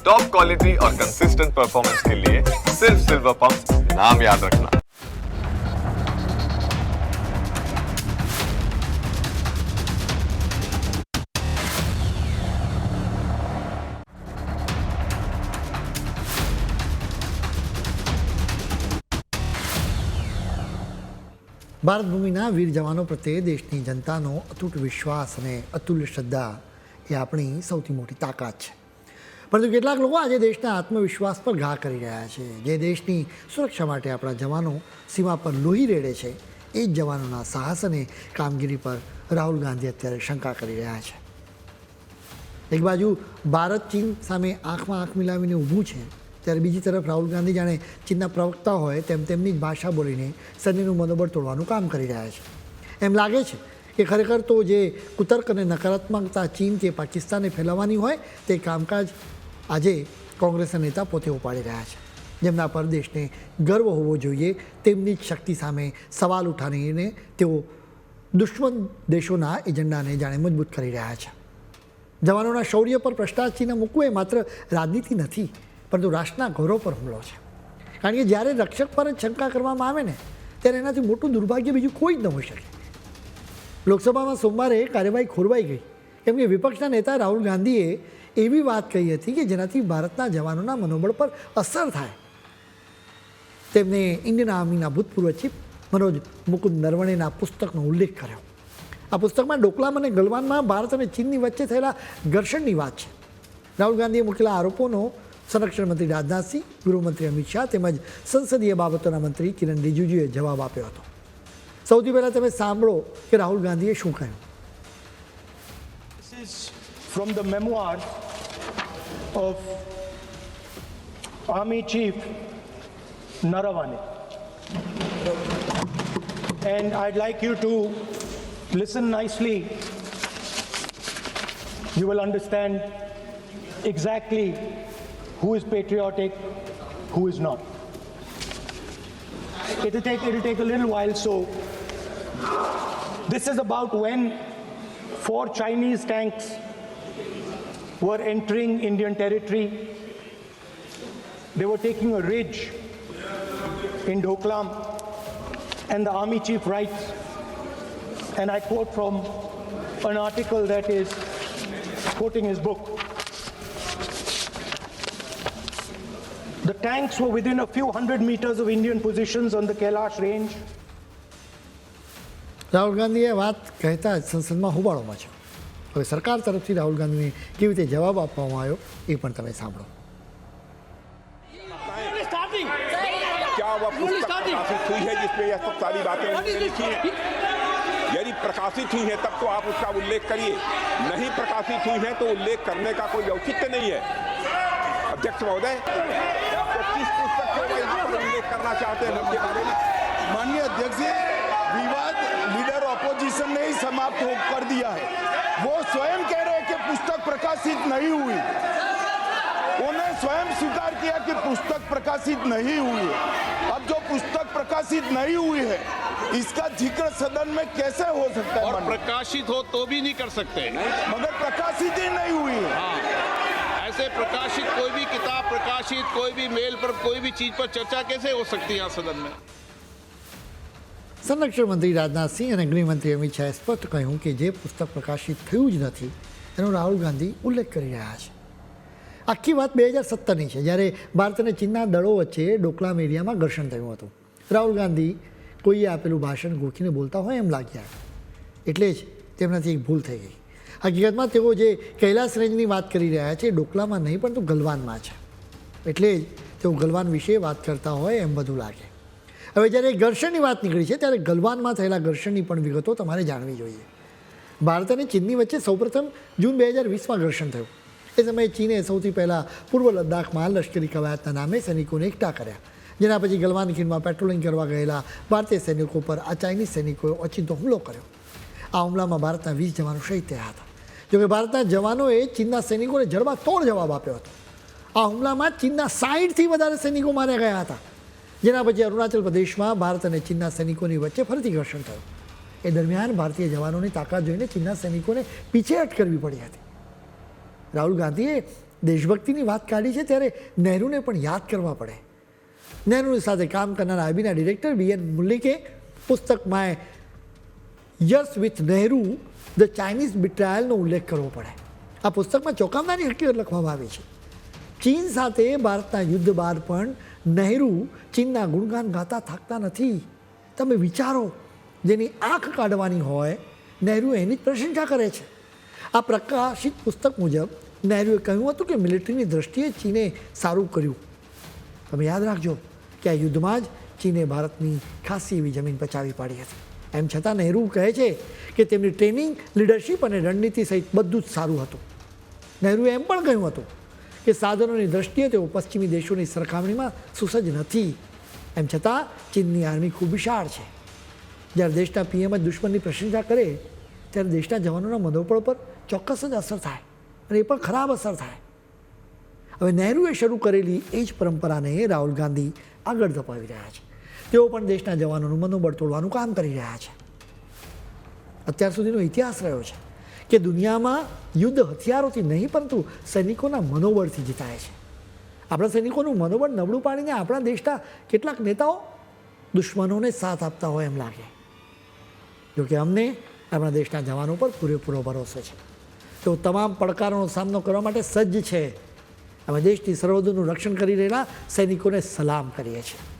Top quality और consistent performance के लिए सिर्फ सिल्वर पंप नाम याद रखना ભારત ભૂમિના વીર જવાનો પ્રત્યે દેશની જનતાનો અતૂટ વિશ્વાસ અને અતુલ્ય શ્રદ્ધા એ આપણી સૌથી મોટી તાકાત છે પરંતુ કેટલાક લોકો આજે દેશના આત્મવિશ્વાસ પર ઘા કરી રહ્યા છે. જે દેશની સુરક્ષા માટે આપણા જવાનો સીમા પર લોહી રેડે છે, એ જ જવાનોના સાહસ અને કામગીરી પર રાહુલ ગાંધી અત્યારે શંકા કરી રહ્યા છે. એક બાજુ ભારત ચીન સામે આંખમાં આંખ મિલાવીને ઊભું છે, ત્યારે બીજી તરફ રાહુલ ગાંધી જાણે ચીનના પ્રવક્તા હોય તેમ તેમની જ ભાષા બોલીને સૈન્યનું મનોબળ તોડવાનું કામ કરી રહ્યા છે. એમ લાગે છે કે ખરેખર તો જે કુતર્ક અને નકારાત્મકતા ચીન કે પાકિસ્તાને ફેલાવવાની હોય તે કામકાજ આજે કોંગ્રેસના નેતા પોતે ઉપાડી રહ્યા છે. જેમના પર દેશને ગર્વ હોવો જોઈએ, તેમની જ શક્તિ સામે સવાલ ઉઠાવીને તેઓ દુશ્મન દેશોના એજન્ડાને જાણે મજબૂત કરી રહ્યા છે. જવાનોના શૌર્ય પર ભ્રષ્ટાચીને મૂકવું એ માત્ર રાજનીતિ નથી, પરંતુ રાષ્ટ્રના ગૌરવ પર હુમલો છે. કારણ કે જ્યારે રક્ષક પર જ શંકા કરવામાં આવે ને, ત્યારે એનાથી મોટું દુર્ભાગ્ય બીજું કોઈ જ ન હોઈ શકે. લોકસભામાં સોમવારે કાર્યવાહી ખોરવાઈ ગઈ. કેમ કે વિપક્ષના નેતા રાહુલ ગાંધીએ એવી વાત કહી હતી કે જેનાથી ભારતના જવાનોના મનોબળ પર અસર થાય. તેમણે ઇન્ડિયન આર્મીના ભૂતપૂર્વ ચીફ મનોજ મુકુંદ નરવણેના પુસ્તકનો ઉલ્લેખ કર્યો. આ પુસ્તકમાં ડોકલામ અને ગલવાનમાં ભારત અને ચીનની વચ્ચે થયેલા ઘર્ષણની વાત છે. રાહુલ ગાંધીએ મૂકેલા આરોપોનો સંરક્ષણ મંત્રી રાજનાથસિંહ ગૃહમંત્રી અમિત શાહ તેમજ સંસદીય બાબતોના મંત્રી કિરણ રિજિજુએ જવાબ આપ્યો હતો. સૌથી પહેલાં તમે સાંભળો કે રાહુલ ગાંધીએ શું કહ્યું. From the memoirs of Army Chief Naravane. And I'd like you to listen nicely. You will understand exactly who is patriotic, who is not. It'll take, it'll take a little while, so this is about when four Chinese tanks were entering Indian territory. They were taking a ridge in Doklam, and the army chief writes, and I quote from an article that is quoting his book. The tanks were within a few hundred meters of Indian positions on the Kailash range. Rahul ગાંધીએ વાત કહેતા જ સંસદમાં હોબાળોમાં છે હવે સરકાર તરફથી રાહુલ ગાંધીને કેવી રીતે જવાબ આપવામાં આવ્યો એ પણ તમે સાંભળો starting. क्या वह Only पुस्तक starting. प्रकाशित हुई है जिसमें यह सब सारी बातें What उन्होंने is लिखी हैं this? यदि प्रकाशित हुई है तब तो आप उसका उल्लेख करिए नहीं प्रकाशित हुई है तो उल्लेख करने का कोई औचित्य नहीं है अध्यक्ष महोदय तो किस पुस्तक को वह यहाँ पर उल्लेख करना चाहते हैं उनके बारे में माननीय अध्यक्ष जी विवाद लीडर ऑपोजिशन ने ही समाप्त हो कर दिया है। वो स्वयं कह रहे हैं कि पुस्तक प्रकाशित नहीं हुई। उन्हें स्वयं स्वीकार किया कि पुस्तक प्रकाशित नहीं हुई है। अब जो पुस्तक प्रकाशित नहीं हुई है इसका ज़िक्र सदन में कैसे हो सकता है और प्रकाशित हो तो भी नहीं कर सकते। मगर प्रकाशित ही नहीं हुई है। हाँ। ऐसे प्रकाशित कोई भी किताब प्रकाशित कोई भी मेल पर कोई भी चीज़ पर चर्चा कैसे हो सकती है यहाँ सदन में? સંરક્ષણ મંત્રી રાજનાથસિંહ અને ગૃહમંત્રી અમિત શાહે સ્પષ્ટ કહ્યું કે જે પુસ્તક પ્રકાશિત થયું જ નથી, એનો રાહુલ ગાંધી ઉલ્લેખ કરી રહ્યા છે. આખી વાત બે હજાર સત્તરની છે, જ્યારે ભારત અને ચીનના દળો વચ્ચે ડોકલામ એરિયામાં ઘર્ષણ થયું હતું. રાહુલ ગાંધી કોઈએ આપેલું ભાષણ ગોખીને બોલતા હોય એમ લાગ્યા. એટલે જ તેમનાથી એક ભૂલ થઈ ગઈ. હકીકતમાં તેઓ જે કૈલાસ રેન્જની વાત કરી રહ્યા છે ડોકલામાં નહીં, પરંતુ ગલવાનમાં છે. એટલે જ તેઓ ગલવાન વિશે વાત કરતા હોય એમ બધું લાગે. હવે જ્યારે ઘર્ષણની વાત નીકળી છે, ત્યારે ગલવાનમાં થયેલા ઘર્ષણની પણ વિગતો તમારે જાણવી જોઈએ. ભારત અને ચીનની વચ્ચે સૌપ્રથમ જૂન બે હજાર વીસમાં ઘર્ષણ થયું. એ સમયે ચીને સૌથી પહેલાં પૂર્વ લદ્દાખમાં લશ્કરી કવાયતના નામે સૈનિકોને એકઠા કર્યા. જેના પછી ગલવાન ખીણમાં પેટ્રોલિંગ કરવા ગયેલા ભારતીય સૈનિકો પર આ ચાઇનીઝ સૈનિકોએ ઓચિંતો હુમલો કર્યો. આ હુમલામાં ભારતના વીસ જવાનો શહીદ થયા હતા. જોકે ભારતના જવાનોએ ચીનના સૈનિકોને જડબાતોડ જવાબ આપ્યો હતો. આ હુમલામાં ચીનના સાહીઠથી વધારે સૈનિકો માર્યા ગયા હતા. જેના પછી અરુણાચલ પ્રદેશમાં ભારત અને ચીનના સૈનિકોની વચ્ચે ફરીથી ઘર્ષણ થયું. એ દરમિયાન ભારતીય જવાનોની તાકાત જોઈને ચીનના સૈનિકોને પીછેહટ કરવી પડી હતી. રાહુલ ગાંધીએ દેશભક્તિની વાત કાઢી છે ત્યારે નહેરુને પણ યાદ કરવા પડે. નહેરુની સાથે કામ કરનાર આઈબીના ડિરેક્ટર બી એન મુલ્લિકે પુસ્તકમાં years with Nehru, the Chinese બિટ્રાયલનો ઉલ્લેખ કરવો પડે. આ પુસ્તકમાં ચોંકાવનારી હકીકત લખવામાં આવી છે. ચીન સાથે ભારતના યુદ્ધ બાદ પણ નહેરુ ચીનના ગુણગાન ગાતા થાકતા નથી. તમે વિચારો, જેની આંખ કાઢવાની હોય, નહેરુ એની જ પ્રશંસા કરે છે. આ પ્રકાશિત પુસ્તક મુજબ, નહેરુએ કહ્યું હતું કે મિલિટરીની દ્રષ્ટિએ ચીને સારું કર્યું. તમે યાદ રાખજો કે આ યુદ્ધમાં જ ચીને ભારતની ખાસી એવી જમીન પચાવી પાડી હતી. એમ છતાં નહેરુ કહે છે કે તેમની ટ્રેનિંગ, લીડરશિપ અને રણનીતિ સહિત બધું જ સારું હતું. નહેરુએ એમ પણ કહ્યું હતું કે સાધનોની દ્રષ્ટિએ તેઓ પશ્ચિમી દેશોની સરખામણીમાં સુસજ્જ નથી. એમ છતાં, ચીનની આર્મી ખૂબ વિશાળ છે. જ્યારે દેશના પીએમ જ દુશ્મનની પ્રશંસા કરે, ત્યારે દેશના જવાનોના મનોબળ પર ચોક્કસ જ અસર થાય અને એ પણ ખરાબ અસર થાય. હવે નહેરુએ શરૂ કરેલી એ જ પરંપરાને રાહુલ ગાંધી આગળ ધપાવી રહ્યા છે. તેઓ પણ દેશના જવાનોનું મનોબળ તોડવાનું કામ કરી રહ્યા છે. અત્યાર સુધીનો ઇતિહાસ રહ્યો છે. કે દુનિયામાં યુદ્ધ હથિયારોથી નહીં, પરંતુ સૈનિકોના મનોબળથી જીતાય છે. આપણા સૈનિકોનું મનોબળ નબળું પાડીને આપણા દેશના કેટલાક નેતાઓ દુશ્મનોને સાથ આપતા હોય એમ લાગે. જોકે અમને આપણા દેશના જવાનો પર પૂરેપૂરો ભરોસો છે. તેઓ તમામ પડકારોનો સામનો કરવા માટે સજ્જ છે. અમે દેશની સરહદોનું રક્ષણ કરી રહેલા સૈનિકોને સલામ કરીએ છીએ.